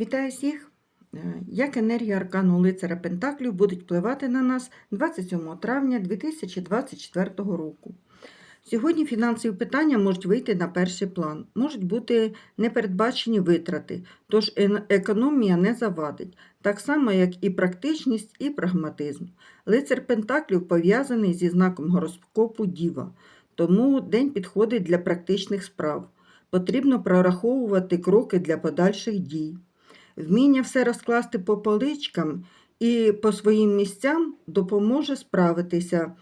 Вітаю всіх! Е, Як енергія аркану лицаря Пентаклів будуть впливати на нас 27 травня 2024 року. Сьогодні фінансові питання можуть вийти на перший план, можуть бути непередбачені витрати, тож економія не завадить, так само як і практичність і прагматизм. Лицар Пентаклів пов'язаний зі знаком гороскопу Діва, тому день підходить для практичних справ. Потрібно прораховувати кроки для подальших дій. Вміння все розкласти по поличкам і по своїм місцям допоможе справитися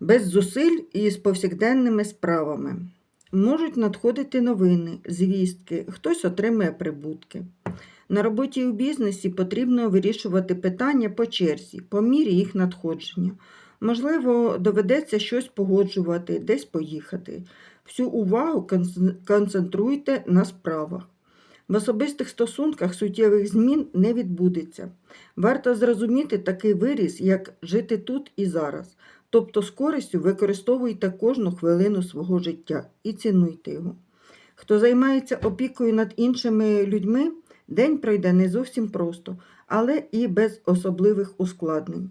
без зусиль і з повсякденними справами. Можуть надходити новини, звістки, хтось отримує прибутки. На роботі і у бізнесі потрібно вирішувати питання по черзі, по мірі їх надходження. Можливо, доведеться щось погоджувати, десь поїхати. Всю увагу концентруйте на справах. В особистих стосунках суттєвих змін не відбудеться. Варто зрозуміти такий виріс, як жити тут і зараз. Тобто з користю використовуйте кожну хвилину свого життя і цінуйте його. Хто займається опікою над іншими людьми, день пройде не зовсім просто, але і без особливих ускладнень.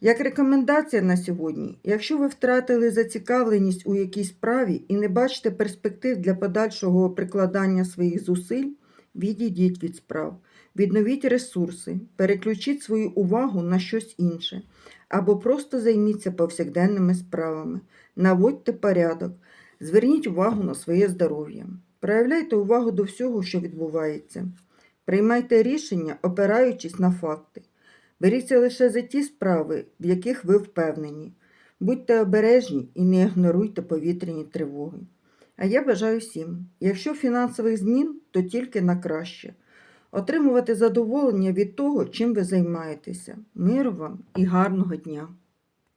Як рекомендація на сьогодні, якщо ви втратили зацікавленість у якійсь справі і не бачите перспектив для подальшого прикладання своїх зусиль, відійдіть від справ, відновіть ресурси, переключіть свою увагу на щось інше, або просто займіться повсякденними справами, наводьте порядок, зверніть увагу на своє здоров'я, проявляйте увагу до всього, що відбувається, приймайте рішення, опираючись на факти. Беріться лише за ті справи, в яких ви впевнені. Будьте обережні і не ігноруйте повітряні тривоги. А я бажаю всім, якщо фінансових змін, то тільки на краще. Отримувати задоволення від того, чим ви займаєтеся. Миру вам і гарного дня!